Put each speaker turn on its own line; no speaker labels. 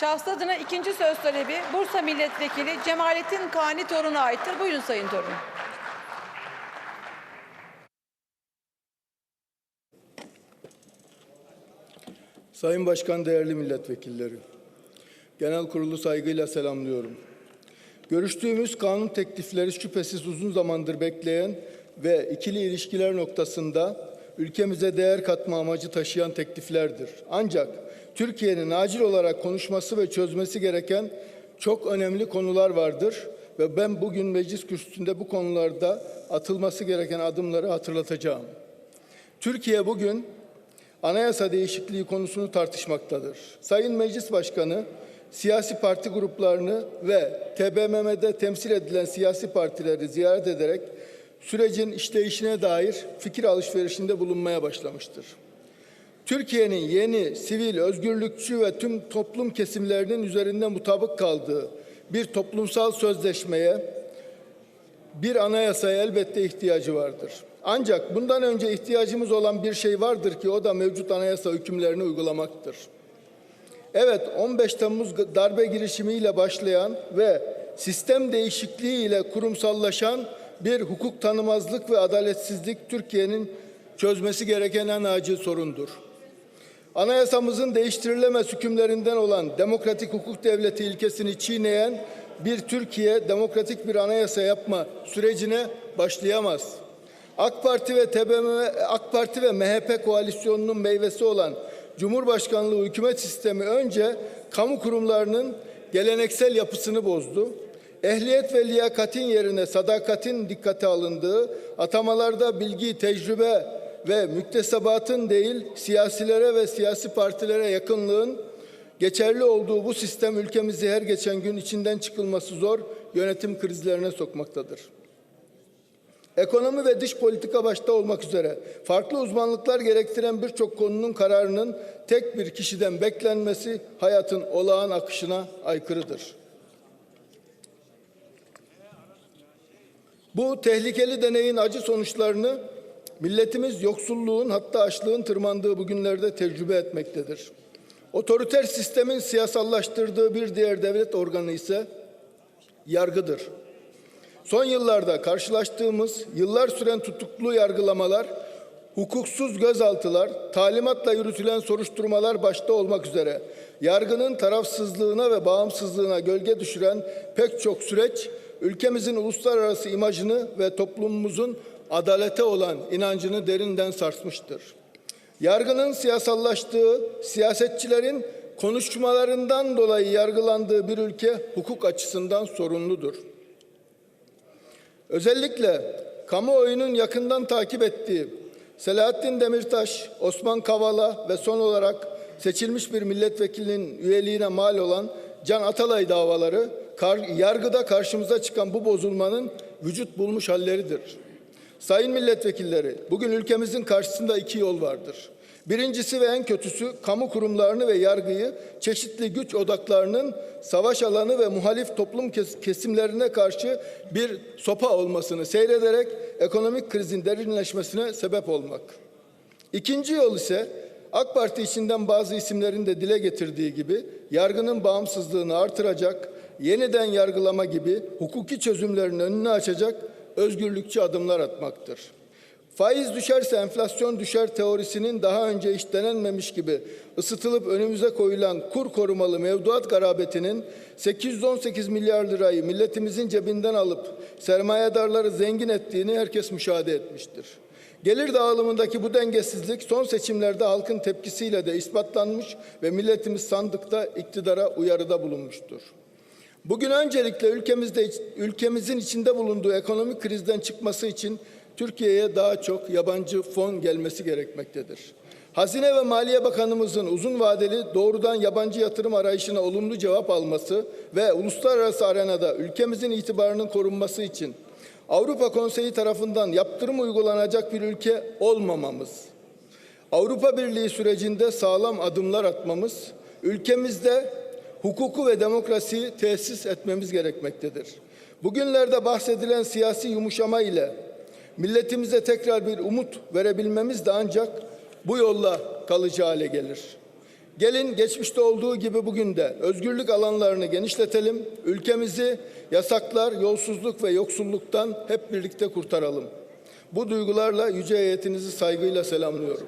Şahsı adına ikinci söz talebi Bursa Milletvekili Cemalettin Kani Torun'a aittir. Buyurun Sayın Torun.
Sayın Başkan, değerli milletvekilleri, genel kurulu saygıyla selamlıyorum. Görüştüğümüz kanun teklifleri şüphesiz uzun zamandır bekleyen ve ikili ilişkiler noktasında ülkemize değer katma amacı taşıyan tekliflerdir. Ancak Türkiye'nin acil olarak konuşması ve çözmesi gereken çok önemli konular vardır ve ben bugün meclis kürsüsünde bu konularda atılması gereken adımları hatırlatacağım. Türkiye bugün anayasa değişikliği konusunu tartışmaktadır. Sayın Meclis Başkanı siyasi parti gruplarını ve TBMM'de temsil edilen siyasi partileri ziyaret ederek sürecin işleyişine dair fikir alışverişinde bulunmaya başlamıştır. Türkiye'nin yeni, sivil, özgürlükçü ve tüm toplum kesimlerinin üzerinde mutabık kaldığı bir toplumsal sözleşmeye, bir anayasaya elbette ihtiyacı vardır. Ancak bundan önce ihtiyacımız olan bir şey vardır ki o da mevcut anayasa hükümlerini uygulamaktır. Evet 15 Temmuz darbe girişimiyle başlayan ve sistem değişikliği ile kurumsallaşan bir hukuk tanımazlık ve adaletsizlik Türkiye'nin çözmesi gereken en acil sorundur. Anayasamızın değiştirilemez hükümlerinden olan demokratik hukuk devleti ilkesini çiğneyen bir Türkiye demokratik bir anayasa yapma sürecine başlayamaz. AK Parti ve TBMM, AK Parti ve MHP koalisyonunun meyvesi olan Cumhurbaşkanlığı hükümet sistemi önce kamu kurumlarının geleneksel yapısını bozdu. Ehliyet ve liyakatin yerine sadakatin dikkate alındığı, atamalarda bilgi, tecrübe ve müktesebatın değil siyasilere ve siyasi partilere yakınlığın geçerli olduğu bu sistem ülkemizi her geçen gün içinden çıkılması zor yönetim krizlerine sokmaktadır. Ekonomi ve dış politika başta olmak üzere farklı uzmanlıklar gerektiren birçok konunun kararının tek bir kişiden beklenmesi hayatın olağan akışına aykırıdır. Bu tehlikeli deneyin acı sonuçlarını milletimiz yoksulluğun hatta açlığın tırmandığı bugünlerde tecrübe etmektedir. Otoriter sistemin siyasallaştırdığı bir diğer devlet organı ise yargıdır. Son yıllarda karşılaştığımız yıllar süren tutuklu yargılamalar, hukuksuz gözaltılar, talimatla yürütülen soruşturmalar başta olmak üzere yargının tarafsızlığına ve bağımsızlığına gölge düşüren pek çok süreç ülkemizin uluslararası imajını ve toplumumuzun adalete olan inancını derinden sarsmıştır. Yargının siyasallaştığı, siyasetçilerin konuşmalarından dolayı yargılandığı bir ülke hukuk açısından sorunludur. Özellikle kamuoyunun yakından takip ettiği Selahattin Demirtaş, Osman Kavala ve son olarak seçilmiş bir milletvekilinin üyeliğine mal olan Can Atalay davaları yargıda karşımıza çıkan bu bozulmanın vücut bulmuş halleridir. Sayın milletvekilleri, bugün ülkemizin karşısında iki yol vardır. Birincisi ve en kötüsü kamu kurumlarını ve yargıyı çeşitli güç odaklarının savaş alanı ve muhalif toplum kesimlerine karşı bir sopa olmasını seyrederek ekonomik krizin derinleşmesine sebep olmak. İkinci yol ise AK Parti içinden bazı isimlerin de dile getirdiği gibi yargının bağımsızlığını artıracak, yeniden yargılama gibi hukuki çözümlerin önünü açacak özgürlükçü adımlar atmaktır. Faiz düşerse enflasyon düşer teorisinin daha önce hiç denenmemiş gibi ısıtılıp önümüze koyulan kur korumalı mevduat garabetinin 818 milyar lirayı milletimizin cebinden alıp sermayedarları zengin ettiğini herkes müşahede etmiştir. Gelir dağılımındaki bu dengesizlik son seçimlerde halkın tepkisiyle de ispatlanmış ve milletimiz sandıkta iktidara uyarıda bulunmuştur. Bugün öncelikle ülkemizde ülkemizin içinde bulunduğu ekonomik krizden çıkması için Türkiye'ye daha çok yabancı fon gelmesi gerekmektedir. Hazine ve Maliye Bakanımızın uzun vadeli doğrudan yabancı yatırım arayışına olumlu cevap alması ve uluslararası arenada ülkemizin itibarının korunması için Avrupa Konseyi tarafından yaptırım uygulanacak bir ülke olmamamız, Avrupa Birliği sürecinde sağlam adımlar atmamız, ülkemizde hukuku ve demokrasiyi tesis etmemiz gerekmektedir. Bugünlerde bahsedilen siyasi yumuşama ile milletimize tekrar bir umut verebilmemiz de ancak bu yolla kalıcı hale gelir. Gelin geçmişte olduğu gibi bugün de özgürlük alanlarını genişletelim, ülkemizi yasaklar, yolsuzluk ve yoksulluktan hep birlikte kurtaralım. Bu duygularla yüce heyetinizi saygıyla selamlıyorum.